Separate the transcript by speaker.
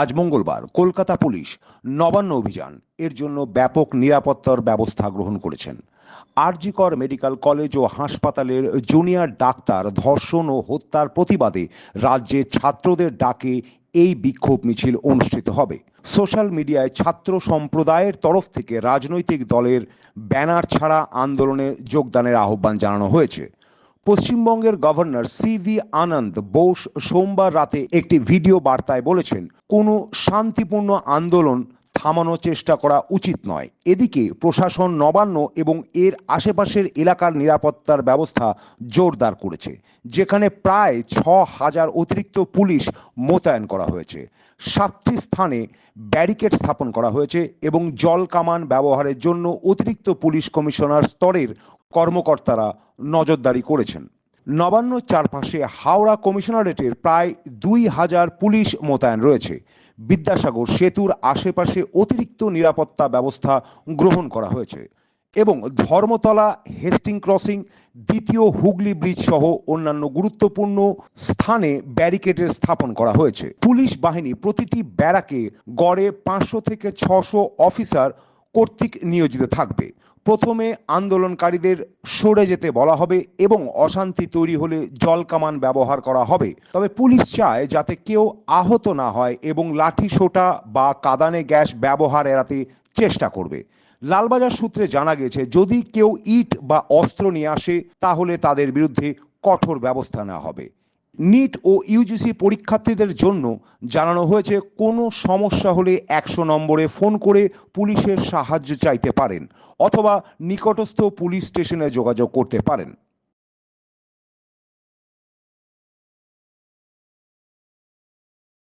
Speaker 1: আজ মঙ্গলবার কলকাতা পুলিশ নবান্ন অভিযান। এর জন্য ব্যাপক নিরাপত্তার ব্যবস্থা গ্রহণ করেছেন। আরজিকর মেডিকেল কলেজ ও হাসপাতালের জুনিয়র ডাক্তার ধর্ষণ ও হত্যার প্রতিবাদে রাজ্যে ছাত্রদের ডাকে এই বিক্ষোভ মিছিল অনুষ্ঠিত হবে। সোশ্যাল মিডিয়ায় ছাত্র সম্প্রদায়ের তরফ থেকে রাজনৈতিক দলের ব্যানার ছাড়া আন্দোলনে যোগদানের আহ্বান জানানো হয়েছে। পশ্চিমবঙ্গের governor C V Ananda Bose সোমবার রাতে একটি ভিডিও বার্তায় বলেছেন, কোনো শান্তিপূর্ণ আন্দোলন থামানোর চেষ্টা করা উচিত নয়। এদিকে প্রশাসন নবান্ন এবং এর আশেপাশের এলাকার নিরাপত্তার ব্যবস্থা জোরদার করেছে, যেখানে প্রায় ছ হাজার অতিরিক্ত পুলিশ মোতায়েন করা হয়েছে। সাতটি স্থানে ব্যারিকেড স্থাপন করা হয়েছে এবং জল কামান ব্যবহারের জন্য অতিরিক্ত পুলিশ কমিশনার স্তরের কর্মকর্তারা নজরদারি করেছেন। নবান্ন চারপাশে হাওড়া কমিশনারেটের প্রায় দুই হাজার পুলিশ মোতায়েন রয়েছে। বিদ্যাসাগর সেতুর আশেপাশে অতিরিক্ত নিরাপত্তা ব্যবস্থা গ্রহণ করা হয়েছে এবং ধর্মতলা, হেস্টিং ক্রসিং, দ্বিতীয় হুগলি ব্রিজ সহ অন্যান্য গুরুত্বপূর্ণ স্থানে ব্যারিকেডের স্থাপন করা হয়েছে। পুলিশ বাহিনী প্রতিটি ব্যারাকে গড়ে পাঁচশো থেকে ছশো অফিসার কর্তৃক নিয়োজিত থাকবে। প্রথমে আন্দোলনকারীদের সরে যেতে বলা হবে এবং অশান্তি তৈরি হলে জল কামান ব্যবহার করা হবে। তবে পুলিশ চায় যাতে কেউ আহত না হয় এবং লাঠি, সোটা বা কাদানে গ্যাস ব্যবহার এড়াতে চেষ্টা করবে। লালবাজার সূত্রে জানা গেছে, যদি কেউ ইট বা অস্ত্র নিয়ে আসে, তাহলে তাদের বিরুদ্ধে কঠোর ব্যবস্থা নেওয়া হবে। নিট ও ইউজিসি পরীক্ষার্থীদের জন্য জানানো হয়েছে, কোনো সমস্যা হলে একশো নম্বরে ফোন করে পুলিশের সাহায্য চাইতে পারেন অথবা নিকটস্থ পুলিশ স্টেশনে যোগাযোগ করতে পারেন।